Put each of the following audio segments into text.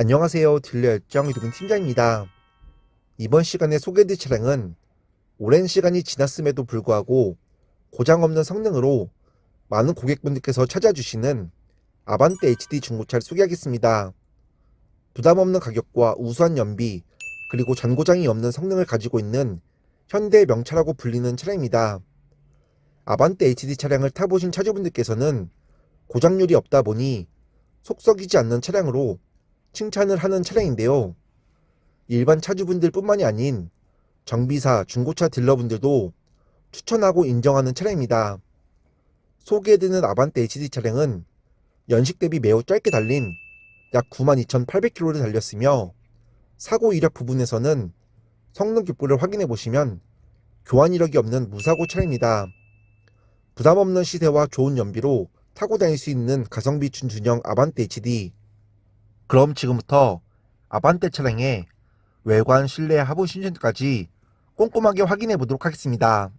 안녕하세요. 딜러 열정 유튜브 팀장입니다. 이번 시간에 소개해드릴 차량은 오랜 시간이 지났음에도 불구하고 고장 없는 성능으로 많은 고객분들께서 찾아주시는 아반떼 HD 중고차를 소개하겠습니다. 부담 없는 가격과 우수한 연비, 그리고 전고장이 없는 성능을 가지고 있는 현대 명차라고 불리는 차량입니다. 아반떼 HD 차량을 타보신 차주분들께서는 고장률이 없다 보니 속 썩이지 않는 차량으로 칭찬을 하는 차량인데요. 일반 차주분들 뿐만이 아닌 정비사, 중고차 딜러분들도 추천하고 인정하는 차량입니다. 소개해드리는 아반떼 HD 차량은 연식 대비 매우 짧게 달린 약 92,800km를 달렸으며 사고 이력 부분에서는 성능 격부를 확인해 보시면 교환 이력이 없는 무사고 차량입니다. 부담 없는 시세와 좋은 연비로 타고 다닐 수 있는 가성비 준준형 아반떼 HD 그럼 지금부터 아반떼 차량의 외관, 실내, 하부 신전까지 꼼꼼하게 확인해 보도록 하겠습니다.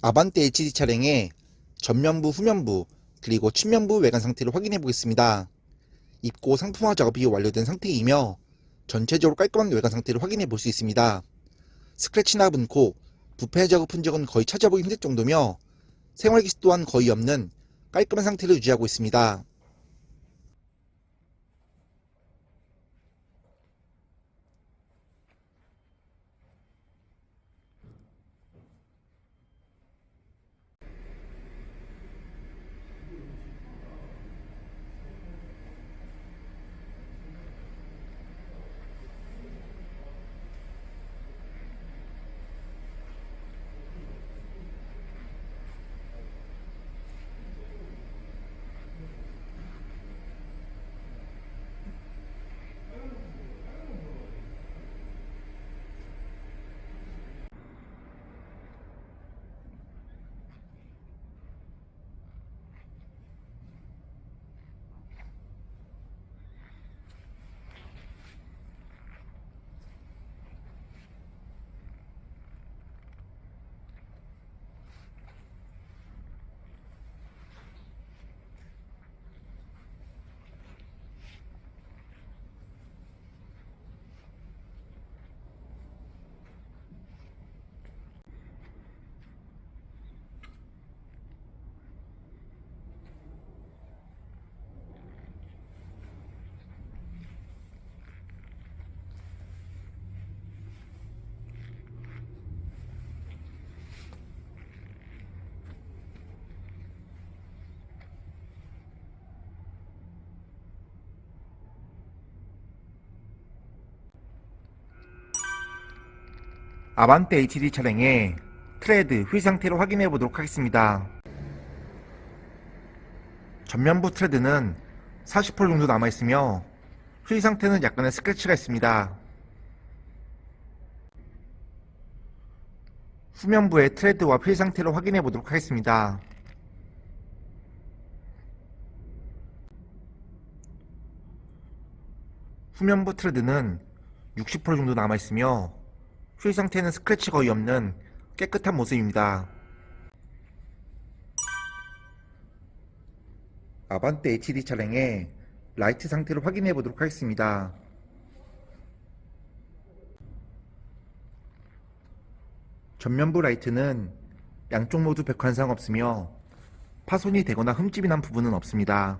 아반떼 HD 차량의 전면부, 후면부, 그리고 측면부 외관 상태를 확인해 보겠습니다. 입고 상품화 작업이 완료된 상태이며 전체적으로 깔끔한 외관 상태를 확인해 볼 수 있습니다. 스크래치나 분코, 부패 작업 흔적은 거의 찾아보기 힘들 정도며 생활기스 또한 거의 없는 깔끔한 상태를 유지하고 있습니다. 아반떼 HD 차량의 트레드 휠 상태를 확인해 보도록 하겠습니다. 전면부 트레드는 40% 정도 남아 있으며 휠 상태는 약간의 스크래치가 있습니다. 후면부의 트레드와 휠 상태를 확인해 보도록 하겠습니다. 후면부 트레드는 60% 정도 남아 있으며 휠 상태는 스크래치 거의 없는 깨끗한 모습입니다. 아반떼 HD 차량의 라이트 상태를 확인해 보도록 하겠습니다. 전면부 라이트는 양쪽 모두 백환상 없으며 파손이 되거나 흠집이 난 부분은 없습니다.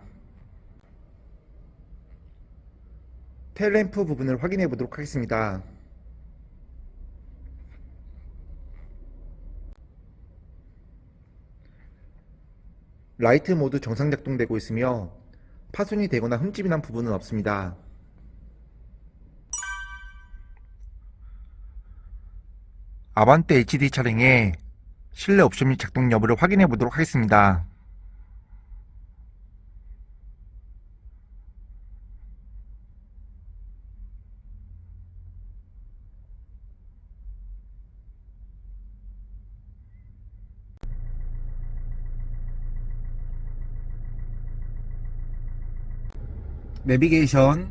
테일램프 부분을 확인해 보도록 하겠습니다. 라이트 모두 정상 작동되고 있으며 파손이 되거나 흠집이 난 부분은 없습니다. 아반떼 HD 차량의 실내 옵션 및 작동 여부를 확인해 보도록 하겠습니다. 내비게이션.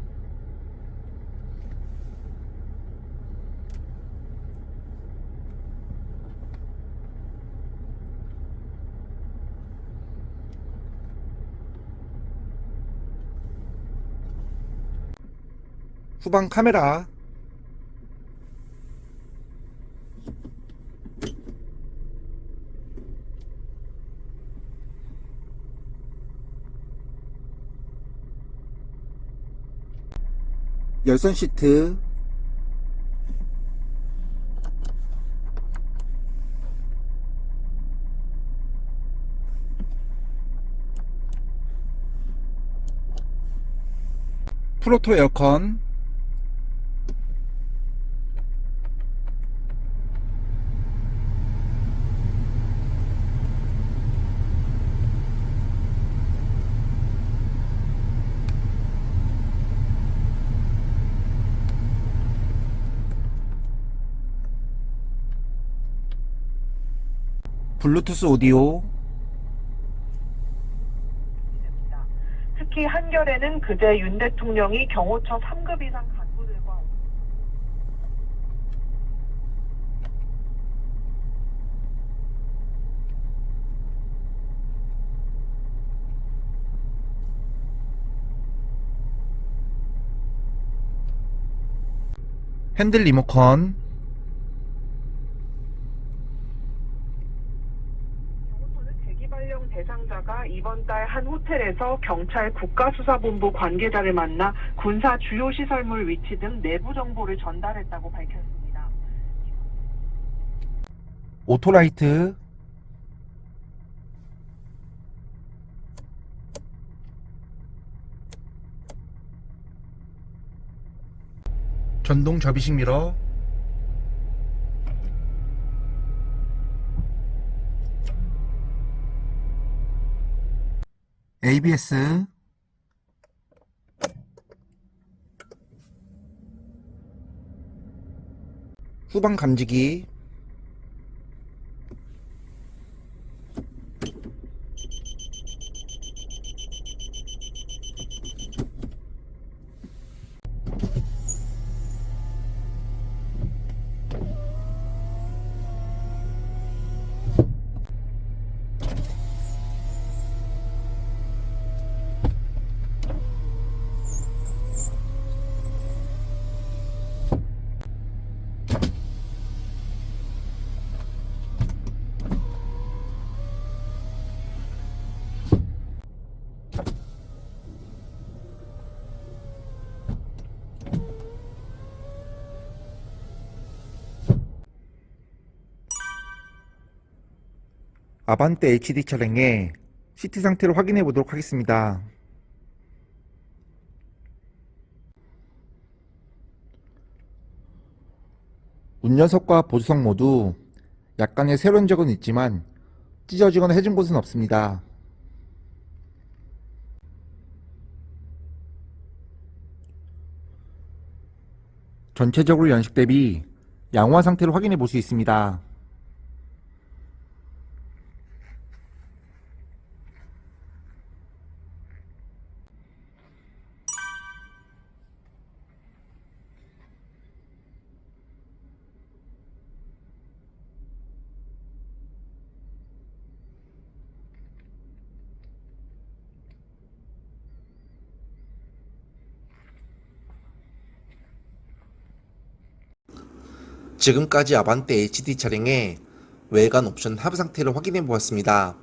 후방 카메라 열선 시트. 프로토 에어컨 블루투스 오디오. 특히 한겨레는 그제 윤 대통령이 경호처 3급 이상 간부들과 핸들 리모컨 대기발령 대상자가 이번 달 한 호텔에서 경찰 국가수사본부 관계자를 만나 군사 주요 시설물 위치 등 내부 정보를 전달했다고 밝혔습니다. 오토라이트 전동 접이식 미러 ABS 후방 감지기 아반떼 HD 차량의 시트 상태를 확인해 보도록 하겠습니다. 운전석과 보조석 모두 약간의 세로인 적은 있지만 찢어지거나 해진 곳은 없습니다. 전체적으로 연식 대비 양호한 상태를 확인해 볼 수 있습니다. 지금까지 아반떼 HD 차량의 외관 옵션 하부 상태를 확인해 보았습니다.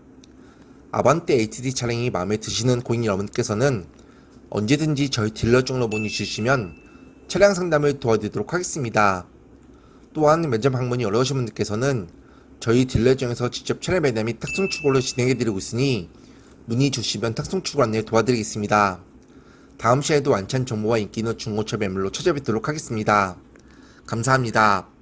아반떼 HD 차량이 마음에 드시는 고객 여러분께서는 언제든지 저희 딜러 쪽으로 문의 주시면 차량 상담을 도와드리도록 하겠습니다. 또한 면접 방문이 어려우신 분들께서는 저희 딜러 중에서 직접 차량 매매 및 탁송 출고를 진행해 드리고 있으니 문의 주시면 탁송 출고 안내 도와드리겠습니다. 다음 시에도 완찬 정보와 인기 있는 중고차 매물로 찾아뵙도록 하겠습니다. 감사합니다.